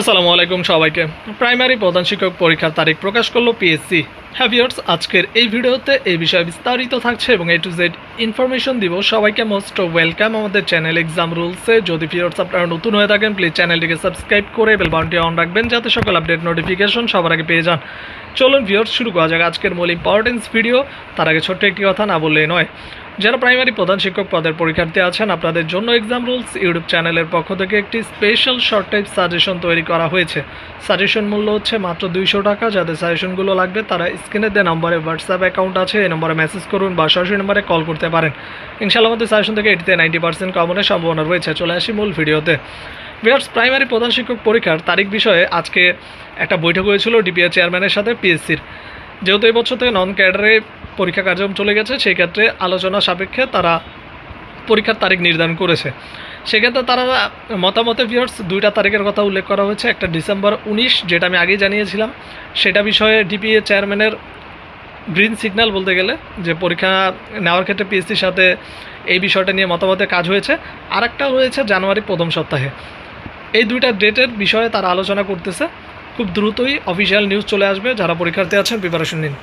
আসসালামু আলাইকুম সবাইকে। প্রাইমারি প্রধান শিক্ষক পরীক্ষার তারিখ প্রকাশ করল পিএসসি হ্যাভিয়ার্স আজকের এই ভিডিওতে এই বিষয়ে বিস্তারিত থাকছে এবং এ টু জেড ইনফরমেশন দিব। সবাইকে মোস্ট ওয়েলকাম আমাদের চ্যানেল এক্সাম রুলসে যদি ভিউয়ার্স আপনারা নতুন হয়ে থাকেন প্লিজ চ্যানেলটিকে সাবস্ক্রাইব করে বেল বাটনটি অন রাখবেন যাতে সকল আপডেট নোটিফিকেশন সবার আগে পেয়ে যান। চলুন ভিউয়ার্স শুরু করা যাক আজকের মূল ইম্পর্টেন্স ভিডিও তার আগে ছোট্ট একটি কথা না বললেই নয়। যারা প্রাইমারি প্রধান শিক্ষক পদের পরীক্ষার্থী আছেন, আপনাদের জন্য এক্সাম রুলস ইউটিউব চ্যানেলের পক্ষ থেকে একটি স্পেশাল শর্ট টাইপ সাজেশন তৈরি করা হয়েছে। সাজেশন মূল্য হচ্ছে মাত্র দুইশো টাকা, যাদের সাজেশনগুলো লাগবে তারা স্ক্রিনে দেওয়া নম্বরে হোয়াটসঅ্যাপ অ্যাকাউন্ট আছে, এই নম্বরে মেসেজ করুন বা সরাসরি নম্বরে কল করতে পারেন। ইনশাআল্লাহ আমাদের সাজেশন থেকে এটিতে নাইনটি পার্সেন্ট কমনের সম্ভাবনা রয়েছে। চলে আসি মূল ভিডিওতে। বিহার্স প্রাইমারি প্রধান শিক্ষক পরীক্ষার তারিখ বিষয়ে আজকে একটা বৈঠক হয়েছিল ডিপিএ চেয়ারম্যানের সাথে পিএসসির যেহেতু এই বছর থেকে নন ক্যাডারে পরীক্ষা কার্যক্রম চলে গেছে, সেই ক্ষেত্রে আলোচনা সাপেক্ষে তারা পরীক্ষার তারিখ নির্ধারণ করেছে। সেক্ষেত্রে তারা মতামতে ভিউয়ার্স দুইটা তারিখের কথা উল্লেখ করা হয়েছে, একটা ডিসেম্বর উনিশ, যেটা আমি আগেই জানিয়েছিলাম। সেটা বিষয়ে ডিপিএ চেয়ারম্যানের গ্রিন সিগন্যাল বলতে গেলে, যে পরীক্ষা নেওয়ার ক্ষেত্রে পিএসসির সাথে এই বিষয়টা নিয়ে মতামতে কাজ হয়েছে। আরেকটা রয়েছে জানুয়ারি প্রথম সপ্তাহে। এই দুইটা ডেটের বিষয়ে তারা আলোচনা করতেছে। খুব দ্রুতই অফিসিয়াল নিউজ চলে আসবে, যারা পরীক্ষার্থী আছেন প্রিপারেশন নিন।